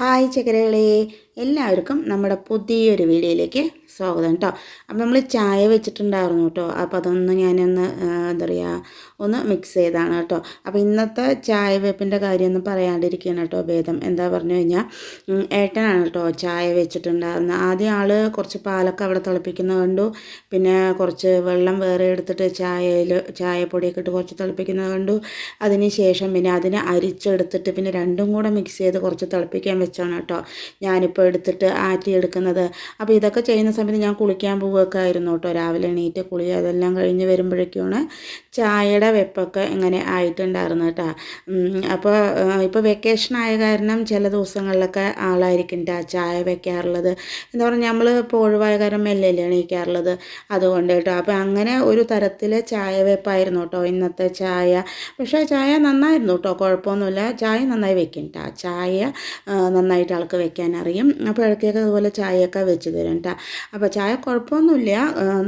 Hi ചക്കരകളെ എല്ലാവർക്കും നമ്മുടെ പുതിയൊരു വീഡിയോയിലേക്ക് സ്വാഗതം കേട്ടോ അപ്പോൾ നമ്മൾ ചായ വെച്ചിട്ടുണ്ടായിരുന്നു കേട്ടോ അപ്പോൾ അതൊന്ന് ഞാനൊന്ന് എന്താ പറയുക ഒന്ന് മിക്സ് ചെയ്താണ് കേട്ടോ അപ്പോൾ ഇന്നത്തെ ചായ വെപ്പിന്റെ കാര്യമൊന്നും പറയാണ്ടിരിക്കുകയാണ് കേട്ടോ ഭേദം. എന്താ പറഞ്ഞു കഴിഞ്ഞാൽ ഏട്ടനാണ് കേട്ടോ ചായ വെച്ചിട്ടുണ്ടായിരുന്നത് ആദ്യം ആൾ കുറച്ച് പാലൊക്കെ അവിടെ തിളപ്പിക്കുന്നത് കണ്ടു. പിന്നെ കുറച്ച് വെള്ളം വേറെ എടുത്തിട്ട് ചായയിൽ ചായപ്പൊടിയൊക്കെ ഇട്ട് കുറച്ച് തിളപ്പിക്കുന്നത് കണ്ടു. അതിന് ശേഷം പിന്നെ അതിനെ അരിച്ചെടുത്തിട്ട് പിന്നെ രണ്ടും കൂടെ മിക്സ് ചെയ്ത് കുറച്ച് തിളപ്പിക്കാൻ വെച്ചാണ് കേട്ടോ. ഞാനിപ്പോൾ എടുത്തിട്ട് ആറ്റി എടുക്കുന്നത്. അപ്പോൾ ഇതൊക്കെ ചെയ്യുന്ന സമയത്ത് ഞാൻ കുളിക്കാൻ പോവുകയൊക്കെ ആയിരുന്നു കേട്ടോ. രാവിലെ എണീറ്റ് കുളി അതെല്ലാം കഴിഞ്ഞ് വരുമ്പോഴേക്കുമാണ് ചായയുടെ വെപ്പൊക്കെ ഇങ്ങനെ ആയിട്ടുണ്ടായിരുന്നു കേട്ടോ. അപ്പോൾ ഇപ്പോൾ വെക്കേഷൻ ആയ കാരണം ചില ദിവസങ്ങളിലൊക്കെ ആളായിരിക്കും ചായ വെക്കാറുള്ളത്. എന്താ പറയുക നമ്മൾ ഇപ്പോൾ ഒഴിവായ കാരണം മെല്ലല്ലേ എണീക്കാറുള്ളത്. അതുകൊണ്ട് കേട്ടോ. അപ്പോൾ അങ്ങനെ ഒരു തരത്തിൽ ചായ വെപ്പായിരുന്നു കേട്ടോ ഇന്നത്തെ ചായ. പക്ഷേ ചായ നന്നായിരുന്നു കേട്ടോ. കുഴപ്പമൊന്നുമില്ല. ചായ നന്നായി വെക്കും ചായ നന്നായിട്ട് ആൾക്ക് വെക്കാൻ അറിയും. അപ്പോൾ ഇടയ്ക്കൊക്കെ അതുപോലെ ചായയൊക്കെ വെച്ച് തരും കേട്ടോ അപ്പോൾ ചായ കുഴപ്പമൊന്നുമില്ല.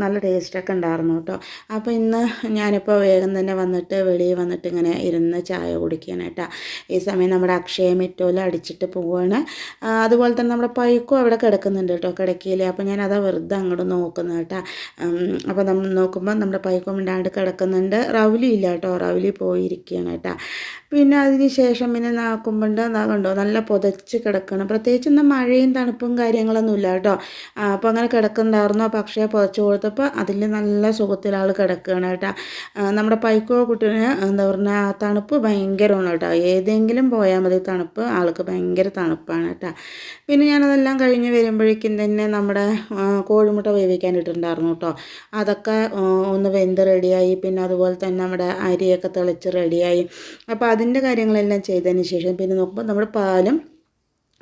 നല്ല ടേസ്റ്റൊക്കെ ഉണ്ടായിരുന്നു കേട്ടോ അപ്പോൾ ഇന്ന് ഞാനിപ്പോൾ വേഗം തന്നെ വന്നിട്ട് വെളിയിൽ വന്നിട്ട് ഇങ്ങനെ ഇരുന്ന് ചായ കുടിക്കുകയാണ് കേട്ടോ ഈ സമയം നമ്മുടെ അക്ഷയ മെറ്റോല അടിച്ചിട്ട് പോവുകയാണ് അതുപോലെ തന്നെ നമ്മുടെ പൈക്കും അവിടെ കിടക്കുന്നുണ്ട് കേട്ടോ കിടക്കയിൽ. അപ്പോൾ ഞാൻ അതാ വെറുതെ അങ്ങോട്ട് നോക്കുന്നത് കേട്ടോ അപ്പോൾ നമ്മൾ നോക്കുമ്പോൾ നമ്മുടെ പൈക്കും ഇണ്ടാണ്ട് കിടക്കുന്നുണ്ട്. റൗലി ഇല്ല കേട്ടോ റൗലി പോയിരിക്കുകയാണ് കേട്ടോ പിന്നെ അതിന് ശേഷം പിന്നെ നാക്കുമ്പോണ്ട് കണ്ടോ നല്ല പുതച്ച് കിടക്കണം. പ്രത്യേകിച്ച് ഇന്ന് മഴയും തണുപ്പും കാര്യങ്ങളൊന്നും ഇല്ല കേട്ടോ. അപ്പോൾ അങ്ങനെ കിടക്കുന്നുണ്ടായിരുന്നു. പക്ഷേ പുതച്ച് കൊടുത്തപ്പോൾ അതിൽ നല്ല സുഖത്തിൽ ആൾ കിടക്കുകയാണ് കേട്ടോ. നമ്മുടെ പൈക്കോ കുട്ടീന് എന്താ പറഞ്ഞാൽ തണുപ്പ് ഭയങ്കരമാണ് കേട്ടോ. ഏതെങ്കിലും പോയാൽ മതി തണുപ്പ്. ആൾക്ക് ഭയങ്കര തണുപ്പാണ് കേട്ടോ. പിന്നെ ഞാനതെല്ലാം കഴിഞ്ഞ് വരുമ്പോഴേക്കും തന്നെ നമ്മുടെ കോഴിമുട്ട വേവിക്കാൻ ഇട്ടിട്ടുണ്ടായിരുന്നു കേട്ടോ. അതൊക്കെ ഒന്ന് വെന്ത് റെഡിയായി പിന്നെ അതുപോലെ തന്നെ നമ്മുടെ അരിയൊക്കെ തെളിച്ച് റെഡിയായി അപ്പോൾ അതിന്റെ കാര്യങ്ങളെല്ലാം ചെയ്തതിന് ശേഷം പിന്നെ നോക്കുമ്പോൾ നമ്മുടെ പാലും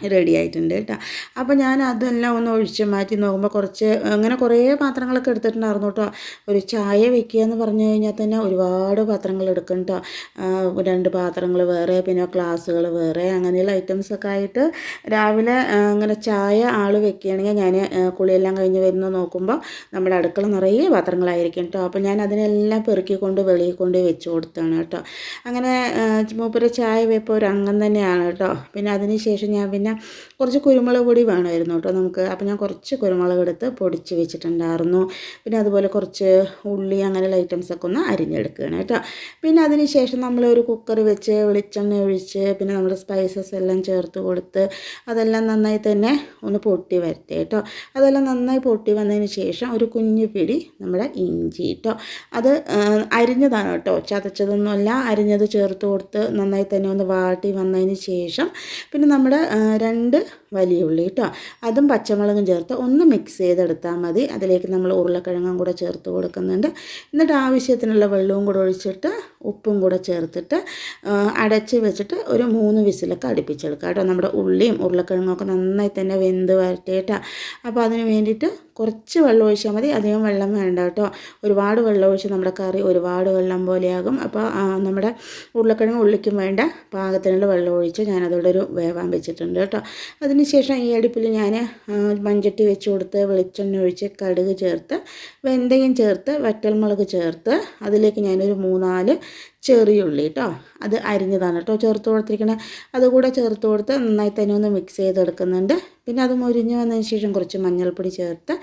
റെഡി ആയിട്ടുണ്ട് കേട്ടോ അപ്പോൾ ഞാൻ അതെല്ലാം ഒന്ന് ഒഴിച്ച് മാറ്റി നോക്കുമ്പോൾ കുറച്ച് അങ്ങനെ കുറേ പാത്രങ്ങളൊക്കെ എടുത്തിട്ടുണ്ടായിരുന്നു കേട്ടോ ഒരു ചായ വെക്കുക എന്ന് പറഞ്ഞു കഴിഞ്ഞാൽ തന്നെ ഒരുപാട് പാത്രങ്ങൾ എടുക്കും കേട്ടോ രണ്ട് പാത്രങ്ങൾ വേറെ പിന്നെ ഗ്ലാസ്സുകൾ വേറെ അങ്ങനെയുള്ള ഐറ്റംസൊക്കെ ആയിട്ട് രാവിലെ അങ്ങനെ ചായ ആൾ വെക്കുകയാണെങ്കിൽ ഞാൻ കുളിയെല്ലാം കഴിഞ്ഞ് വരുന്ന നോക്കുമ്പോൾ നമ്മുടെ അടുക്കള നിറയെ പാത്രങ്ങളായിരിക്കും കേട്ടോ അപ്പോൾ ഞാൻ അതിനെല്ലാം പെറുക്കിക്കൊണ്ട് വെളിയിൽ കൊണ്ട് വെച്ച് കൊടുത്താണ് കേട്ടോ അങ്ങനെ മൂപ്പര് ചായ വെപ്പ് ഒരു അംഗം തന്നെയാണ് കേട്ടോ പിന്നെ അതിന് ശേഷം ഞാൻ പിന്നെ കുറച്ച് കുരുമുളക് പൊടി വേണമായിരുന്നു കേട്ടോ നമുക്ക്. അപ്പോൾ ഞാൻ കുറച്ച് കുരുമുളക് എടുത്ത് പൊടിച്ച് വെച്ചിട്ടുണ്ടായിരുന്നു. പിന്നെ അതുപോലെ കുറച്ച് ഉള്ളി അങ്ങനെയുള്ള ഐറ്റംസൊക്കെ ഒന്ന് അരിഞ്ഞെടുക്കുകയാണ് കേട്ടോ. പിന്നെ അതിന് ശേഷം നമ്മൾ ഒരു കുക്കർ വെച്ച് വെളിച്ചെണ്ണ ഒഴിച്ച് പിന്നെ നമ്മുടെ സ്പൈസസ് എല്ലാം ചേർത്ത് കൊടുത്ത് അതെല്ലാം നന്നായി തന്നെ ഒന്ന് പൊട്ടി വരട്ടെ കേട്ടോ. അതെല്ലാം നന്നായി പൊട്ടി വന്നതിന് ശേഷം ഒരു കുഞ്ഞു പിടി നമ്മുടെ ഇഞ്ചി കേട്ടോ. അത് അരിഞ്ഞതാണ് കേട്ടോ. ചതച്ചതൊന്നുമല്ല അരിഞ്ഞത് ചേർത്ത് കൊടുത്ത് നന്നായി തന്നെ ഒന്ന് വാട്ടി വന്നതിന് ശേഷം പിന്നെ നമ്മുടെ രണ്ട് വലിയ ഉള്ളി കേട്ടോ അതും പച്ചമുളകും ചേർത്ത് ഒന്ന് മിക്സ് ചെയ്തെടുത്താൽ മതി. അതിലേക്ക് നമ്മൾ ഉരുളക്കിഴങ്ങും കൂടെ ചേർത്ത് കൊടുക്കുന്നുണ്ട്. എന്നിട്ട് ആവശ്യത്തിനുള്ള വെള്ളവും കൂടെ ഒഴിച്ചിട്ട് ഉപ്പും കൂടെ ചേർത്തിട്ട് അടച്ച് വെച്ചിട്ട് ഒരു മൂന്ന് വിസിലൊക്കെ അടുപ്പിച്ചെടുക്കുക കേട്ടോ നമ്മുടെ ഉള്ളിയും ഉരുളക്കിഴങ്ങും ഒക്കെ നന്നായി തന്നെ വെന്ത് വരട്ടേട്ടാ. അപ്പോൾ അതിന് വേണ്ടിയിട്ട് കുറച്ച് വെള്ളം ഒഴിച്ചാൽ മതി. അധികം വെള്ളം വേണ്ട കേട്ടോ ഒരുപാട് വെള്ളം ഒഴിച്ച് നമ്മുടെ കറി ഒരുപാട് വെള്ളം പോലെയാകും. അപ്പോൾ നമ്മുടെ ഉരുളക്കിഴങ്ങ് ഉള്ളിക്കും വേണ്ട പാകത്തിനുള്ള വെള്ളം ഒഴിച്ച് ഞാനതോടെ ഒരു വേവാൻ വെച്ചിട്ടുണ്ട് കേട്ടോ അതിനുശേഷം ഈ അടുപ്പിൽ ഞാൻ മഞ്ചട്ടി വെച്ച് കൊടുത്ത് വെളിച്ചെണ്ണ ഒഴിച്ച് കടുക് ചേർത്ത് വെന്തയം ചേർത്ത് വറ്റൽമുളക് ചേർത്ത് അതിലേക്ക് ഞാനൊരു മൂന്നാൽ ചെറിയുള്ളി കേട്ടോ അത് അരിഞ്ഞതാണ് കേട്ടോ ചേർത്ത് കൊടുത്തിരിക്കണേ. അതുകൂടെ ചേർത്ത് കൊടുത്ത് നന്നായി തന്നെ ഒന്ന് മിക്സ് ചെയ്തെടുക്കുന്നുണ്ട്. പിന്നെ അത് മുരിഞ്ഞ് വന്നതിന് ശേഷം കുറച്ച് മഞ്ഞൾപ്പൊടി ചേർത്ത്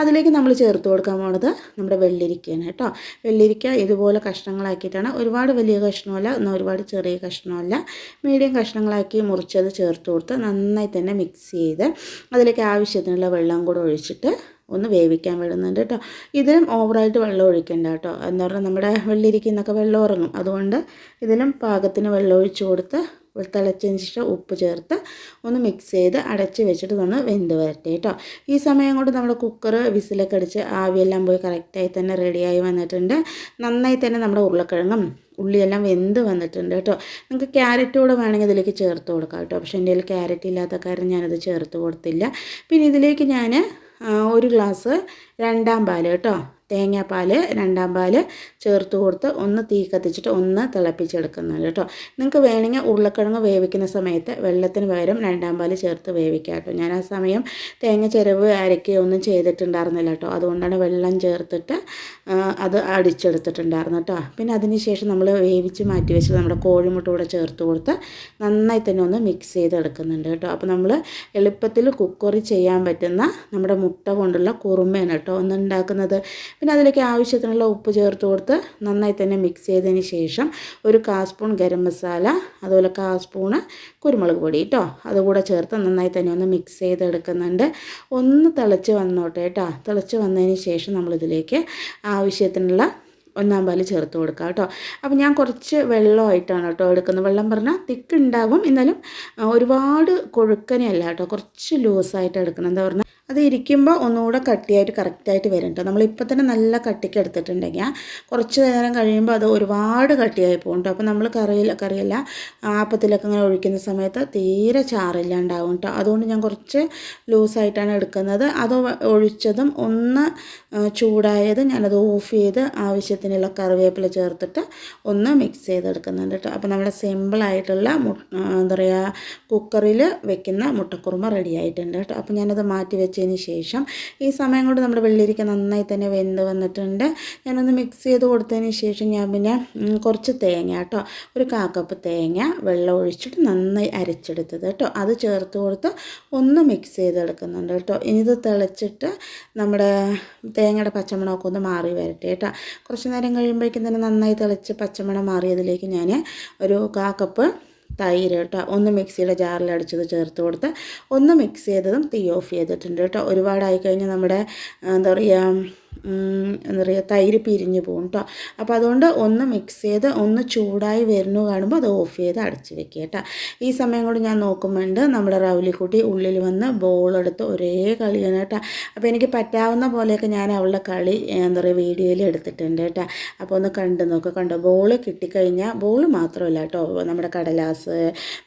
അതിലേക്ക് നമ്മൾ ചേർത്ത് കൊടുക്കാൻ പോണത് നമ്മുടെ വെള്ളിരിക്കയാണ് കേട്ടോ വെള്ളിരിക്ക ഇതുപോലെ കഷ്ണങ്ങളാക്കിയിട്ടാണ്. ഒരുപാട് വലിയ കഷ്ണമല്ല എന്നാൽ ഒരുപാട് ചെറിയ കഷ്ണമല്ല. മീഡിയം കഷ്ണങ്ങളാക്കി മുറിച്ചത് ചേർത്ത് കൊടുത്ത് നന്നായി തന്നെ മിക്സ് ചെയ്ത് അതിലേക്ക് ആവശ്യത്തിനുള്ള വെള്ളം കൂടെ ഒഴിച്ചിട്ട് ഒന്ന് വേവിക്കാൻ വിടുന്നുണ്ട് കേട്ടോ. ഇതിലും ഓവറായിട്ട് വെള്ളം ഒഴിക്കണ്ട കേട്ടോ. എന്ന് പറഞ്ഞാൽ നമ്മുടെ വെള്ളിരിക്കുന്നൊക്കെ വെള്ളം ഉറങ്ങും. അതുകൊണ്ട് ഇതിലും പാകത്തിന് വെള്ളം ഒഴിച്ച് കൊടുത്ത് തിളച്ചതിന് ശേഷം ഉപ്പ് ചേർത്ത് ഒന്ന് മിക്സ് ചെയ്ത് അടച്ച് വെച്ചിട്ട് ഒന്ന് വെന്ത് വരട്ടെ കേട്ടോ. ഈ സമയം കൊണ്ട് നമ്മുടെ കുക്കർ വിസിലൊക്കെ അടിച്ച് ആവിയെല്ലാം പോയി കറക്റ്റായി തന്നെ റെഡിയായി വന്നിട്ടുണ്ട്. നന്നായി തന്നെ നമ്മുടെ ഉരുളക്കിഴങ്ങും ഉള്ളിയെല്ലാം വെന്ത് വന്നിട്ടുണ്ട് കേട്ടോ. നിങ്ങൾക്ക് ക്യാരറ്റ് കൂടെ വേണമെങ്കിൽ ഇതിലേക്ക് ചേർത്ത് കൊടുക്കാം കേട്ടോ. പക്ഷേ എന്റെ കയ്യിൽ ക്യാരറ്റ് ഇല്ലാത്ത കാരണം ഞാനത് ചേർത്ത് കൊടുത്തില്ല. പിന്നെ ഇതിലേക്ക് ഞാൻ ഒരു ഗ്ലാസ് രണ്ടാം പാൽ കേട്ടോ. തേങ്ങാപ്പാൽ രണ്ടാം പാൽ ചേർത്ത് കൊടുത്ത് ഒന്ന് തീ കത്തിച്ചിട്ട് ഒന്ന് തിളപ്പിച്ചെടുക്കുന്നുണ്ട് കേട്ടോ. നിങ്ങൾക്ക് വേണമെങ്കിൽ ഉരുളക്കിഴങ്ങ് വേവിക്കുന്ന സമയത്ത് വെള്ളത്തിന് പകരം രണ്ടാം പാൽ ചേർത്ത് വേവിക്കാം കേട്ടോ. ഞാൻ ആ സമയം തേങ്ങ ചിരവ് അരക്കുകയോ ഒന്നും ചെയ്തിട്ടുണ്ടായിരുന്നില്ല കേട്ടോ. അതുകൊണ്ടാണ് വെള്ളം ചേർത്തിട്ട് അത് അടിച്ചെടുത്തിട്ടുണ്ടായിരുന്നു കേട്ടോ. പിന്നെ അതിന് ശേഷം നമ്മൾ വേവിച്ച് മാറ്റി വെച്ച് നമ്മുടെ കോഴിമുട്ട കൂടെ ചേർത്ത് കൊടുത്ത് നന്നായി തന്നെ ഒന്ന് മിക്സ് ചെയ്തെടുക്കുന്നുണ്ട് കേട്ടോ. അപ്പോൾ നമ്മൾ എളുപ്പത്തിൽ കുക്കറി ചെയ്യാൻ പറ്റുന്ന നമ്മുടെ മുട്ട കൊണ്ടുള്ള കുറുമയാണ് കേട്ടോ. ഒന്ന് ഉണ്ടാക്കുന്നത് പിന്നെ അതിലേക്ക് ആവശ്യത്തിനുള്ള ഉപ്പ് ചേർത്ത് കൊടുത്ത് നന്നായി തന്നെ മിക്സ് ചെയ്തതിന് ശേഷം ഒരു കാസ്പൂൺ ഗരം മസാല അതുപോലെ കാ സ്പൂണ് കുരുമുളക് പൊടി കേട്ടോ അതുകൂടെ ചേർത്ത് നന്നായി തന്നെ ഒന്ന് മിക്സ് ചെയ്തെടുക്കുന്നുണ്ട്. ഒന്ന് തിളച്ച് വന്നോട്ടെ കേട്ടോ തിളച്ച് വന്നതിന് ശേഷം നമ്മളിതിലേക്ക് ആവശ്യത്തിനുള്ള ഒന്നാം പാൽ ചേർത്ത് കൊടുക്കുക കേട്ടോ അപ്പോൾ ഞാൻ കുറച്ച് വെള്ളമായിട്ടാണ് കേട്ടോ എടുക്കുന്നത്. വെള്ളം പറഞ്ഞാൽ തിക്ക് ഉണ്ടാവും. എന്നാലും ഒരുപാട് കൊഴുക്കനെയല്ല കേട്ടോ കുറച്ച് ലൂസായിട്ട് എടുക്കണം എന്താ പറഞ്ഞാൽ അത് ഇരിക്കുമ്പോൾ ഒന്നുകൂടെ കട്ടിയായിട്ട് കറക്റ്റായിട്ട് വരുന്നുണ്ട് നമ്മളിപ്പോൾ തന്നെ നല്ല കട്ടിക്ക് എടുത്തിട്ടുണ്ടെങ്കിൽ കുറച്ച് നേരം കഴിയുമ്പോൾ അത് ഒരുപാട് കട്ടിയായി പോകുന്നുണ്ട് അപ്പോൾ നമ്മൾ കറിയില്ല കറിയല്ല ആപ്പത്തിലൊക്കെ ഇങ്ങനെ ഒഴിക്കുന്ന സമയത്ത് തീരെ ചാറില്ലാണ്ടാവും കേട്ടോ അതുകൊണ്ട് ഞാൻ കുറച്ച് ലൂസായിട്ടാണ് എടുക്കുന്നത്. അത് ഒഴിച്ചതും ഒന്ന് ചൂടായത് ഞാനത് ഓഫ് ചെയ്ത് ആവശ്യത്തിനുള്ള കറിവേപ്പില ചേർത്തിട്ട് ഒന്ന് മിക്സ് ചെയ്തെടുക്കുന്നുണ്ട് കേട്ടോ അപ്പോൾ നമ്മുടെ സിമ്പിളായിട്ടുള്ള എന്താ പറയുക കുക്കറിൽ വെക്കുന്ന മുട്ടക്കുറുമ റെഡി ആയിട്ടുണ്ട് കേട്ടോ അപ്പോൾ ഞാനത് മാറ്റി വെച്ചതിന് ശേഷം ഈ സമയം കൊണ്ട് നമ്മുടെ വെള്ളരിക്ക നന്നായി തന്നെ വെന്ത് വന്നിട്ടുണ്ട്. ഞാനൊന്ന് മിക്സ് ചെയ്ത് കൊടുത്തതിന് ശേഷം ഞാൻ പിന്നെ കുറച്ച് തേങ്ങ കേട്ടോ ഒരു കാക്കപ്പ് തേങ്ങ വെള്ളം ഒഴിച്ചിട്ട് നന്നായി അരച്ചെടുത്തത് കേട്ടോ. അത് ചേർത്ത് കൊടുത്ത് ഒന്ന് മിക്സ് ചെയ്തെടുക്കുന്നുണ്ട് കേട്ടോ. ഇത് തിളച്ചിട്ട് നമ്മുടെ തേങ്ങയുടെ പച്ചമണമൊക്കെ ഒന്ന് മാറി വരട്ടെ കേട്ടോ. കുറച്ച് നേരം കഴിയുമ്പോഴേക്കും തന്നെ നന്നായി തിളച്ച് പച്ചമണം മാറിയതിലേക്ക് ഞാൻ ഒരു കാ കപ്പ് തൈര് കേട്ടോ. ഒന്ന് മിക്സിയുടെ ജാറിൽ അടിച്ചത് ചേർത്ത് കൊടുത്ത് ഒന്ന് മിക്സ് ചെയ്തതും തീ ഓഫ് ചെയ്തിട്ടുണ്ട് കേട്ടോ. ഒരുപാടായി കഴിഞ്ഞാൽ നമ്മുടെ എന്താ പറയുക എന്താ പറയുക തൈര് പിരിഞ്ഞു പോകും കേട്ടോ അപ്പോൾ അതുകൊണ്ട് ഒന്ന് മിക്സ് ചെയ്ത് ഒന്ന് ചൂടായി വരുന്നു കാണുമ്പോൾ അത് ഓഫ് ചെയ്ത് അടച്ച് വെക്കുക കേട്ടോ ഈ സമയം കൊണ്ട് ഞാൻ നോക്കുമ്പോണ്ട് നമ്മുടെ റൗലിക്കുട്ടി ഉള്ളിൽ വന്ന് ബോളെടുത്ത് ഒരേ കളിയാണ് കേട്ടോ അപ്പോൾ എനിക്ക് പറ്റാവുന്ന പോലെയൊക്കെ ഞാൻ അവളുടെ കളി എന്താ പറയുക വീഡിയോയിൽ എടുത്തിട്ടുണ്ട് കേട്ടോ അപ്പോൾ ഒന്ന് കണ്ടു നോക്കുക കണ്ടോ ബോൾ കിട്ടിക്കഴിഞ്ഞാൽ ബോൾ മാത്രമല്ല കേട്ടോ നമ്മുടെ കടലാസ്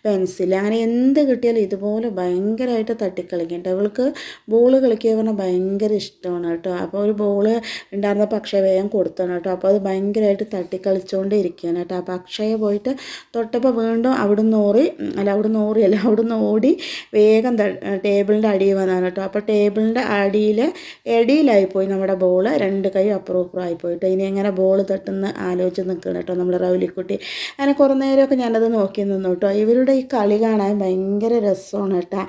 പെൻസിൽ അങ്ങനെ എന്ത് കിട്ടിയാലും ഇതുപോലെ ഭയങ്കരമായിട്ട് തട്ടിക്കളിക്കും കേട്ടോ അവൾക്ക് ബോൾ കളിക്കുക പറഞ്ഞാൽ ഭയങ്കര ഇഷ്ടമാണ് കേട്ടോ അപ്പോൾ ഒരു ബോൾ മോൾ ഉണ്ടായിരുന്ന അക്ഷയ വേഗം കൊടുത്താണ് കേട്ടോ. അപ്പോൾ അത് ഭയങ്കരമായിട്ട് തട്ടിക്കളിച്ചുകൊണ്ട് ഇരിക്കുകയാണ് കേട്ടോ. അപ്പോൾ അക്ഷയ പോയിട്ട് തൊട്ടപ്പോൾ വീണ്ടും അവിടുന്ന് ഓറി അല്ല അവിടുന്ന് ഓറിയല്ല അവിടുന്ന് ഓടി വേഗം ടേബിളിന്റെ അടിയിൽ വന്നാണ് കേട്ടോ. അപ്പോൾ ടേബിളിന്റെ അടിയിൽ എടിയിലായിപ്പോയി നമ്മുടെ ബോൾ രണ്ട് കൈ അപ്പുറം ഇപ്പുറം ആയിപ്പോയിട്ട് ഇനി എങ്ങനെ ബോൾ തട്ടുന്ന ആലോചിച്ച് നിൽക്കണം കേട്ടോ നമ്മുടെ റൗലിക്കുട്ടി. അങ്ങനെ കുറേ നേരമൊക്കെ ഞാനത് നോക്കി നിന്നു കേട്ടോ. ഇവരുടെ ഈ കളി കാണാൻ ഭയങ്കര രസമാണ് കേട്ടോ.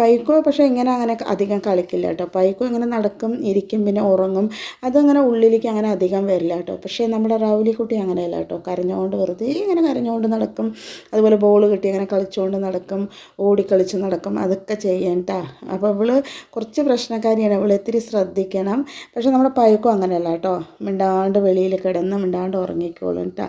പൈക്കോ പക്ഷേ ഇങ്ങനെ അങ്ങനെ അധികം കളിക്കില്ല കേട്ടോ. പൈക്കോ ഇങ്ങനെ നടക്കും ഇരിക്കും പിന്നെ ഉറങ്ങും. അതങ്ങനെ ഉള്ളിലേക്ക് അങ്ങനെ അധികം വരില്ല കേട്ടോ. പക്ഷേ നമ്മുടെ കുട്ടി അങ്ങനെയല്ല കേട്ടോ. കരഞ്ഞുകൊണ്ട് വെറുതെ ഇങ്ങനെ കരഞ്ഞുകൊണ്ട് നടക്കും. അതുപോലെ ബോൾ കിട്ടി അങ്ങനെ കളിച്ചുകൊണ്ട് നടക്കും. ഓടിക്കളിച്ച് നടക്കും. അതൊക്കെ ചെയ്യണ്ട അപ്പോൾ അവൾ കുറച്ച് പ്രശ്നക്കാരിയാണ്. അവൾ ഇത്തിരി ശ്രദ്ധിക്കണം. പക്ഷേ നമ്മുടെ പയക്കും അങ്ങനെയല്ല കേട്ടോ. മിണ്ടാണ്ട് വെളിയിൽ കിടന്ന് മിണ്ടാണ്ട് ഉറങ്ങിക്കോളും കേട്ടോ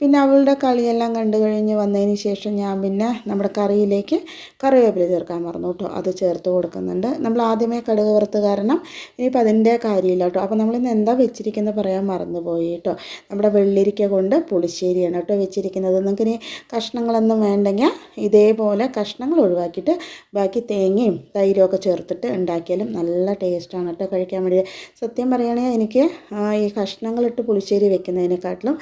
പിന്നെ അവളുടെ കളിയെല്ലാം കണ്ടു കഴിഞ്ഞ് വന്നതിന് ശേഷം ഞാൻ പിന്നെ നമ്മുടെ കറിയിലേക്ക് കറിവേപ്പില ചേർക്കാൻ മറന്നു കേട്ടോ അത് ചേർത്ത് കൊടുക്കുന്നുണ്ട്. നമ്മൾ ആദ്യമേ കടുക് വറുത്ത് കാരണം ഇനിയിപ്പോൾ അതിന്റെ കാര്യം അറിയില്ല കേട്ടോ അപ്പോൾ നമ്മളിന്ന് എന്താ വെച്ചിരിക്കുന്നത് പറയാൻ മറന്നുപോയി കേട്ടോ നമ്മുടെ വെള്ളിരിക്ക കൊണ്ട് പുളിശ്ശേരിയാണ് കേട്ടോ വെച്ചിരിക്കുന്നത്. നിങ്ങൾക്ക് ഇനി കഷ്ണങ്ങളൊന്നും വേണ്ടെങ്കിൽ ഇതേപോലെ കഷ്ണങ്ങൾ ഒഴിവാക്കിയിട്ട് ബാക്കി തേങ്ങയും തൈരും ഒക്കെ ചേർത്തിട്ട് ഉണ്ടാക്കിയാലും നല്ല ടേസ്റ്റാണ് കേട്ടോ കഴിക്കാൻ വേണ്ടി. സത്യം പറയുകയാണെങ്കിൽ എനിക്ക് ഈ കഷ്ണങ്ങളിട്ട് പുളിശ്ശേരി വെക്കുന്നതിനെക്കാട്ടിലും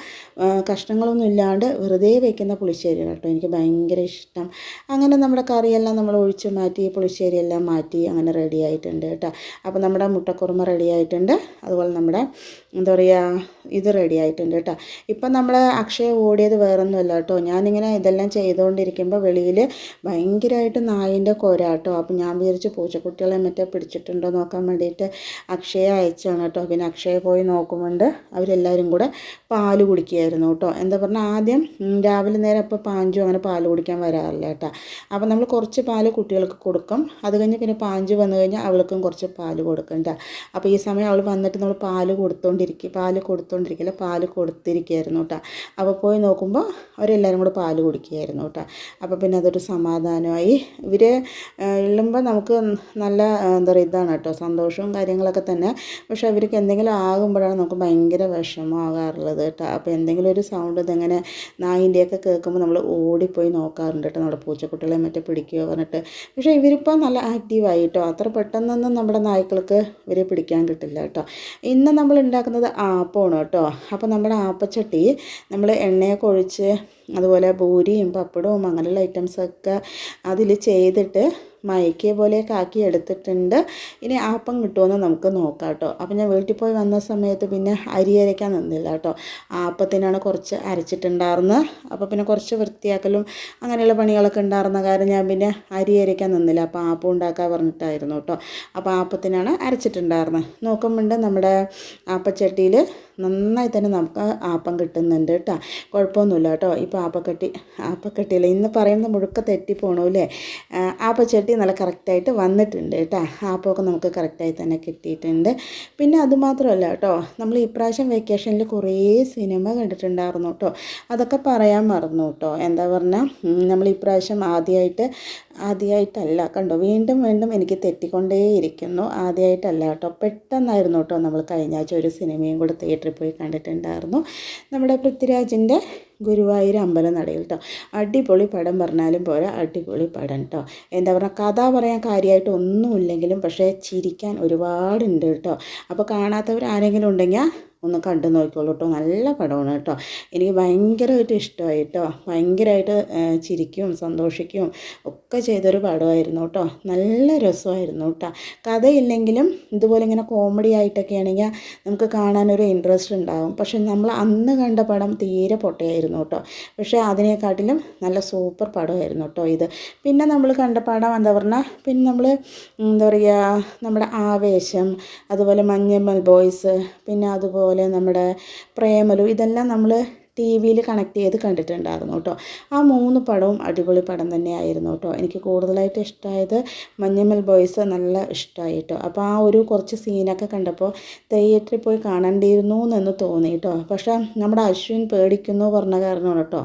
കഷ്ണങ്ങളൊന്നും ഇല്ലാണ്ട് വെറുതെ വെക്കുന്ന പുളിശ്ശേരിയാണ് കേട്ടോ എനിക്ക് ഭയങ്കര ഇഷ്ടം. അങ്ങനെ നമ്മുടെ കറിയെല്ലാം നമ്മൾ ഒഴിച്ച് മാറ്റി പുളിശ്ശേരിയെല്ലാം മാറ്റി അങ്ങനെ റെഡി ആയിട്ടുണ്ട് കേട്ടോ അപ്പോൾ നമ്മുടെ മുട്ടക്കുറുമ റെഡി ആയിട്ടുണ്ട്. അതുപോലെ നമ്മുടെ എന്താ പറയുക ഇത് റെഡി ആയിട്ടുണ്ട് കേട്ടോ ഇപ്പം നമ്മൾ അക്ഷയ ഓടിയത് വേറൊന്നുമല്ല കേട്ടോ ഞാനിങ്ങനെ ഇതെല്ലാം ചെയ്തുകൊണ്ടിരിക്കുമ്പോൾ വെളിയിൽ ഭയങ്കരമായിട്ട് നായിന്റെ കൊരാട്ടോ. അപ്പം ഞാൻ വിചാരിച്ച് പൂച്ചക്കുട്ടികളെ മറ്റേ പിടിച്ചിട്ടുണ്ടോ നോക്കാൻ വേണ്ടിയിട്ട് അക്ഷയ അയച്ചാണ് കേട്ടോ പിന്നെ അക്ഷയ പോയി നോക്കുമ്പോൾ അവരെല്ലാവരും കൂടെ പാൽ കുടിക്കുകയായിരുന്നു കേട്ടോ എന്താ പറഞ്ഞാൽ ആദ്യം രാവിലെ നേരം അപ്പോൾ പാഞ്ചു അങ്ങനെ പാൽ കുടിക്കാൻ വരാറില്ല കേട്ടോ അപ്പം നമ്മൾ കുറച്ച് പാൽ കുട്ടികൾക്ക് കൊടുക്കും. അത് കഴിഞ്ഞ് പിന്നെ പാഞ്ചു വന്നു കഴിഞ്ഞാൽ അവൾക്കും കുറച്ച് പാൽ കൊടുക്കും അപ്പോൾ ഈ സമയം അവൾ വന്നിട്ട് നമ്മൾ പാൽ കൊടുത്തോണ്ടിരിക്കും. കൊടുത്തുകൊണ്ടിരിക്കുക പാൽ കൊടുത്തുകൊണ്ടിരിക്കില്ല പാൽ കൊടുത്തിരിക്കുകയായിരുന്നു കേട്ടോ അപ്പോൾ പോയി നോക്കുമ്പോൾ അവരെല്ലാവരും കൂടെ പാൽ കുടിക്കുകയായിരുന്നു കേട്ടോ അപ്പോൾ പിന്നെ അതൊരു സമാധാനമായി. ഇവർ ഉള്ളുമ്പോൾ നമുക്ക് നല്ല എന്താ പറയുക ഇതാണ് കേട്ടോ സന്തോഷവും കാര്യങ്ങളൊക്കെ തന്നെ. പക്ഷേ അവർക്ക് എന്തെങ്കിലും ആകുമ്പോഴാണ് നമുക്ക് ഭയങ്കര വിഷമമാകാറുള്ളത് കേട്ടോ അപ്പോൾ എന്തെങ്കിലും ഒരു സൗണ്ട് ഇതെങ്ങനെ നായിന്റെയൊക്കെ കേൾക്കുമ്പോൾ നമ്മൾ ഓടിപ്പോയി നോക്കാറുണ്ട് കേട്ടോ നമ്മുടെ പൂച്ചക്കുട്ടികളെ മറ്റേ പിടിക്കുകയോ പറഞ്ഞിട്ട്. പക്ഷേ ഇവരിപ്പോൾ നല്ല ആക്റ്റീവായി കേട്ടോ അത്ര പെട്ടെന്നൊന്നും നമ്മുടെ നായ്ക്കൾക്ക് ഇവരെ പിടിക്കാൻ കിട്ടില്ല കേട്ടോ ഇന്ന് നമ്മൾ ഉണ്ടാക്കുന്നത് ആപ്പമാണ് കേട്ടോ. അപ്പോൾ നമ്മുടെ ആപ്പച്ചട്ടി നമ്മൾ എണ്ണയൊക്കെ ഒഴിച്ച് അതുപോലെ പൂരിയും പപ്പടവും അങ്ങനെയുള്ള ഐറ്റംസൊക്കെ അതിൽ ചെയ്തിട്ട് മയക്കിയ പോലെയൊക്കെ ആക്കി എടുത്തിട്ടുണ്ട്. ഇനി ആപ്പം കിട്ടുമെന്ന് നമുക്ക് നോക്കാം കേട്ടോ. അപ്പം ഞാൻ വീട്ടിൽ പോയി വന്ന സമയത്ത് പിന്നെ അരി അരയ്ക്കാൻ നിന്നില്ല കേട്ടോ. ആപ്പത്തിനാണ് കുറച്ച് അരച്ചിട്ടുണ്ടായിരുന്നത്. അപ്പോൾ പിന്നെ കുറച്ച് വൃത്തിയാക്കലും അങ്ങനെയുള്ള പണികളൊക്കെ ഉണ്ടായിരുന്ന കാരണം ഞാൻ പിന്നെ അരി അരയ്ക്കാൻ നിന്നില്ല. അപ്പോൾ ആപ്പം ഉണ്ടാക്കാൻ പറഞ്ഞിട്ടായിരുന്നു കേട്ടോ. അപ്പോൾ ആപ്പത്തിനാണ് അരച്ചിട്ടുണ്ടായിരുന്നത്. നോക്കുമ്പോണ്ട് നമ്മുടെ ആപ്പച്ചട്ടിയിൽ നന്നായി തന്നെ നമുക്ക് ആപ്പം കിട്ടുന്നുണ്ട് കേട്ടോ. കുഴപ്പമൊന്നുമില്ല കേട്ടോ. ഇപ്പോൾ ആപ്പക്കട്ടി ആപ്പക്കട്ടിയില്ല? ഇന്ന് പറയുന്നത് മുഴുക്ക തെറ്റിപ്പോണല്ലേ ആപ്പച്ചട്ടി നല്ല കറക്റ്റായിട്ട് വന്നിട്ടുണ്ട് കേട്ടോ. ആപ്പമൊക്കെ നമുക്ക് കറക്റ്റായി തന്നെ കിട്ടിയിട്ടുണ്ട്. പിന്നെ അതുമാത്രമല്ല കേട്ടോ നമ്മൾ ഇപ്രാവശ്യം വെക്കേഷനിൽ കുറേ സിനിമ കണ്ടിട്ടുണ്ടായിരുന്നു കേട്ടോ. അതൊക്കെ പറയാൻ മറന്നു കേട്ടോ. എന്താ പറഞ്ഞാൽ നമ്മൾ ഇപ്രാവശ്യം ആദ്യമായിട്ട് ആദ്യമായിട്ടല്ല കണ്ടോ? വീണ്ടും വീണ്ടും എനിക്ക് തെറ്റിക്കൊണ്ടേയിരിക്കുന്നു. ആദ്യമായിട്ടല്ല കേട്ടോ. പെട്ടെന്നായിരുന്നു കേട്ടോ നമ്മൾ കഴിഞ്ഞ ആഴ്ച ഒരു സിനിമയും കൂടെ തിയേറ്ററിൽ പോയി കണ്ടിട്ടുണ്ടായിരുന്നു. നമ്മുടെ പൃഥ്വിരാജിന്റെ ഗുരുവായൂർ അമ്പലം നടയിൽ കേട്ടോ. അടിപൊളി പടം പറഞ്ഞാലും പോരാ അടിപൊളി പടം കേട്ടോ. എന്താ പറയുക കഥ പറയാൻ കാര്യമായിട്ട് ഒന്നുമില്ലെങ്കിലും പക്ഷേ ചിരിക്കാൻ ഒരുപാടുണ്ട് കേട്ടോ. അപ്പോൾ കാണാത്തവർ ആരെങ്കിലും ഉണ്ടെങ്കിൽ ഒന്ന് കണ്ടു നോക്കിക്കോളൂ കേട്ടോ. നല്ല പടമാണ് കേട്ടോ. എനിക്ക് ഭയങ്കരമായിട്ട് ഇഷ്ടമായി കേട്ടോ. ഭയങ്കരമായിട്ട് ചിരിക്കും സന്തോഷിക്കും ഒക്കെ ചെയ്തൊരു പടമായിരുന്നു കേട്ടോ. നല്ല രസമായിരുന്നു കേട്ടോ. കഥയില്ലെങ്കിലും ഇതുപോലെ ഇങ്ങനെ കോമഡി ആയിട്ടൊക്കെ ആണെങ്കിൽ നമുക്ക് കാണാനൊരു ഇൻട്രസ്റ്റ് ഉണ്ടാകും പക്ഷെ നമ്മൾ അന്ന് കണ്ട പടം തീരെ പൊട്ടയായിരുന്നു കേട്ടോ. പക്ഷേ അതിനെക്കാട്ടിലും നല്ല സൂപ്പർ പടമായിരുന്നു കേട്ടോ ഇത്. പിന്നെ നമ്മൾ കണ്ട പടം എന്താ പറഞ്ഞാൽ പിന്നെ നമ്മൾ എന്താ പറയുക നമ്മുടെ ആവേശം അതുപോലെ മഞ്ഞമ്മൽ ബോയ്സ് പിന്നെ അതുപോലെ അതുപോലെ നമ്മുടെ പ്രേമലു ഇതെല്ലാം നമ്മൾ ടി വിയിൽ കണക്ട് ചെയ്ത് കണ്ടിട്ടുണ്ടായിരുന്നു കേട്ടോ. ആ മൂന്ന് പടവും അടിപൊളി പടം തന്നെയായിരുന്നു കേട്ടോ. എനിക്ക് കൂടുതലായിട്ട് ഇഷ്ടമായത് മഞ്ഞമ്മൽ ബോയ്സ് നല്ല ഇഷ്ടമായി കേട്ടോ. അപ്പോൾ ആ ഒരു കുറച്ച് സീനൊക്കെ കണ്ടപ്പോൾ തിയേറ്ററിൽ പോയി കാണേണ്ടിയിരുന്നു എന്ന് തോന്നി കേട്ടോ. പക്ഷേ നമ്മുടെ അശ്വിൻ പേടിക്കുന്നു പറഞ്ഞ കാരണമാണ് കേട്ടോ.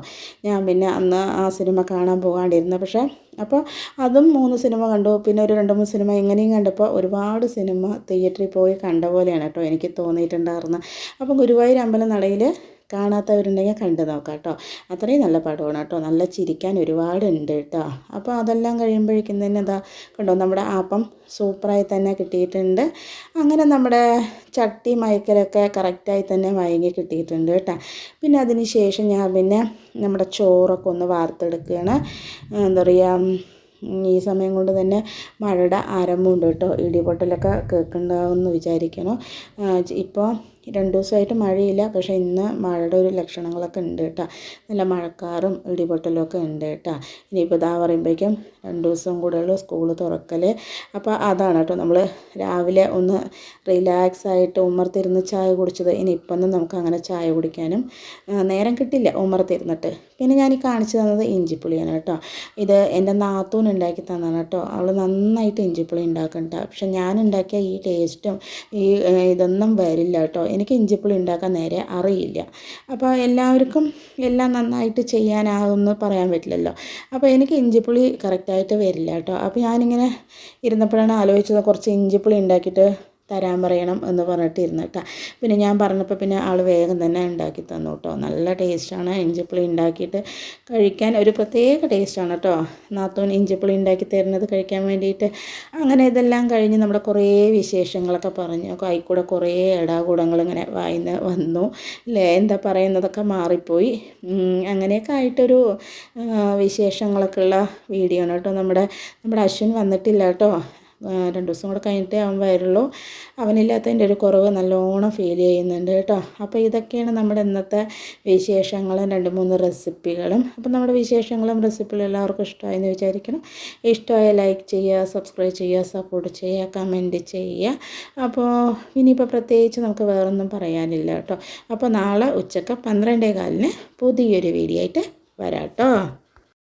ഞാൻ പിന്നെ അന്ന് ആ സിനിമ കാണാൻ പോകാണ്ടിരുന്നത്. പക്ഷേ അപ്പോൾ അതും മൂന്ന് സിനിമ കണ്ടു. പിന്നെ ഒരു രണ്ട് മൂന്ന് സിനിമ എങ്ങനെയും കണ്ടപ്പോൾ ഒരുപാട് സിനിമ തിയേറ്ററിൽ പോയി കണ്ട പോലെയാണ് കേട്ടോ എനിക്ക് തോന്നിയിട്ടുണ്ടായിരുന്നത്. അപ്പം ഗുരുവായൂർ അമ്പലം നടയിൽ കാണാത്തവരുണ്ടെങ്കിൽ കണ്ടു നോക്കാം കേട്ടോ. അത്രയും നല്ല പടമാണ് കേട്ടോ. നല്ല ചിരിക്കാൻ ഒരുപാടുണ്ട് കേട്ടോ. അപ്പോൾ അതെല്ലാം കഴിയുമ്പോഴേക്കും തന്നെ എന്താ കണ്ടോ? നമ്മുടെ ആപ്പം സൂപ്പറായി തന്നെ കിട്ടിയിട്ടുണ്ട്. അങ്ങനെ നമ്മുടെ ചട്ടി മയക്കലൊക്കെ കറക്റ്റായി തന്നെ മയങ്ങി കിട്ടിയിട്ടുണ്ട് കേട്ടോ. പിന്നെ അതിന് ശേഷം ഞാൻ പിന്നെ നമ്മുടെ ചോറൊക്കെ ഒന്ന് വാർത്തെടുക്കുകയാണ്. എന്താ പറയുക ഈ സമയം കൊണ്ട് തന്നെ മഴയുടെ ആരംഭമുണ്ട് കേട്ടോ. ഇടിപൊട്ടലൊക്കെ കേൾക്കുന്നുണ്ടാവുമെന്ന് വിചാരിക്കണം ഇപ്പോൾ രണ്ട് ദിവസമായിട്ട് മഴയില്ല. പക്ഷേ ഇന്ന് മഴയുടെ ഒരു ലക്ഷണങ്ങളൊക്കെ ഉണ്ട് കേട്ടോ. നല്ല മഴക്കാറും ഇടിപൊട്ടലും ഒക്കെ ഉണ്ട് കേട്ടോ. ഇനിയിപ്പോൾ ഇതാ പറയുമ്പോഴേക്കും രണ്ട് ദിവസം കൂടുതൽ സ്കൂൾ തുറക്കൽ അപ്പോൾ അതാണ് കേട്ടോ നമ്മൾ രാവിലെ ഒന്ന് റിലാക്സ് ആയിട്ട് ഉമ്മർത്തിരുന്ന് ചായ കുടിച്ചത്. ഇനി ഇപ്പൊന്നും നമുക്ക് അങ്ങനെ ചായ കുടിക്കാനും നേരം കിട്ടില്ല ഉമ്മർത്തിരുന്നിട്ട് പിന്നെ ഞാൻ ഈ കാണിച്ചു തന്നത് ഇഞ്ചിപ്പുളിയാണ് കേട്ടോ. ഇത് എന്റെ നാത്തൂൻ ഉണ്ടാക്കി തന്നാണ് കേട്ടോ. അവൾ നന്നായിട്ട് ഇഞ്ചിപ്പുളി ഉണ്ടാക്കണ്ട പക്ഷെ ഞാൻ ഉണ്ടാക്കിയ ഈ ടേസ്റ്റും ഈ ഇതൊന്നും വരില്ല കേട്ടോ. എനിക്ക് ഇഞ്ചിപ്പുളി ഉണ്ടാക്കാൻ നേരെ അറിയില്ല. അപ്പോൾ എല്ലാവർക്കും എല്ലാം നന്നായിട്ട് ചെയ്യാനാകുമെന്ന് പറയാൻ പറ്റില്ലല്ലോ. അപ്പോൾ എനിക്ക് ഇഞ്ചിപ്പുളി കറക്റ്റായിട്ട് വരില്ല കേട്ടോ. അപ്പോൾ ഞാനിങ്ങനെ ഇരുന്നപ്പോഴാണ് ആലോചിച്ചത് കുറച്ച് ഇഞ്ചിപ്പുളി ഉണ്ടാക്കിയിട്ട് തരാൻ പറയണം എന്ന് പറഞ്ഞിട്ട് കേട്ടോ പിന്നെ ഞാൻ പറഞ്ഞപ്പോൾ പിന്നെ ആൾ വേഗം തന്നെ ഉണ്ടാക്കി തന്നു കേട്ടോ നല്ല ടേസ്റ്റാണ് ഇഞ്ചിപ്പുളി ഉണ്ടാക്കിയിട്ട് കഴിക്കാൻ ഒരു പ്രത്യേക ടേസ്റ്റാണ് കേട്ടോ നാത്തോൻ ഇഞ്ചിപ്പുളി ഉണ്ടാക്കി തരുന്നത് കഴിക്കാൻ വേണ്ടിയിട്ട്. അങ്ങനെ ഇതെല്ലാം കഴിഞ്ഞ് നമ്മുടെ കുറേ വിശേഷങ്ങളൊക്കെ പറഞ്ഞു. കൈക്കൂടെ കുറേ ഇടാകൂടങ്ങൾ ഇങ്ങനെ വായിന്ന് വന്നു. അല്ലേ എന്താ പറയുന്നതൊക്കെ മാറിപ്പോയി. അങ്ങനെയൊക്കെ ആയിട്ടൊരു വിശേഷങ്ങളൊക്കെ ഉള്ള വീഡിയോ ആണ് കേട്ടോ നമ്മുടെ നമ്മുടെ അശ്വിൻ വന്നിട്ടില്ല കേട്ടോ രണ്ട് ദിവസം കൂടെ കഴിഞ്ഞിട്ടേ അവൻ വരുള്ളൂ. അവനില്ലാത്തതിന്റെ ഒരു കുറവ് നല്ലോണം ഫീൽ ചെയ്യുന്നുണ്ട് കേട്ടോ. അപ്പോൾ ഇതൊക്കെയാണ് നമ്മുടെ ഇന്നത്തെ വിശേഷങ്ങളും രണ്ട് മൂന്ന് റെസിപ്പികളും അപ്പോൾ നമ്മുടെ വിശേഷങ്ങളും റെസിപ്പികളും എല്ലാവർക്കും ഇഷ്ടമായെന്ന് വിചാരിക്കണം ഇഷ്ടമായ ലൈക്ക് ചെയ്യുക സബ്സ്ക്രൈബ് ചെയ്യുക സപ്പോർട്ട് ചെയ്യുക കമന്റ് ചെയ്യുക. അപ്പോൾ ഇനിയിപ്പോൾ പ്രത്യേകിച്ച് നമുക്ക് വേറൊന്നും പറയാനില്ല കേട്ടോ. അപ്പോൾ നാളെ ഉച്ചയ്ക്ക് പന്ത്രണ്ടേ കാലിന് പുതിയൊരു വീഡിയോ ആയിട്ട് വരാം കേട്ടോ.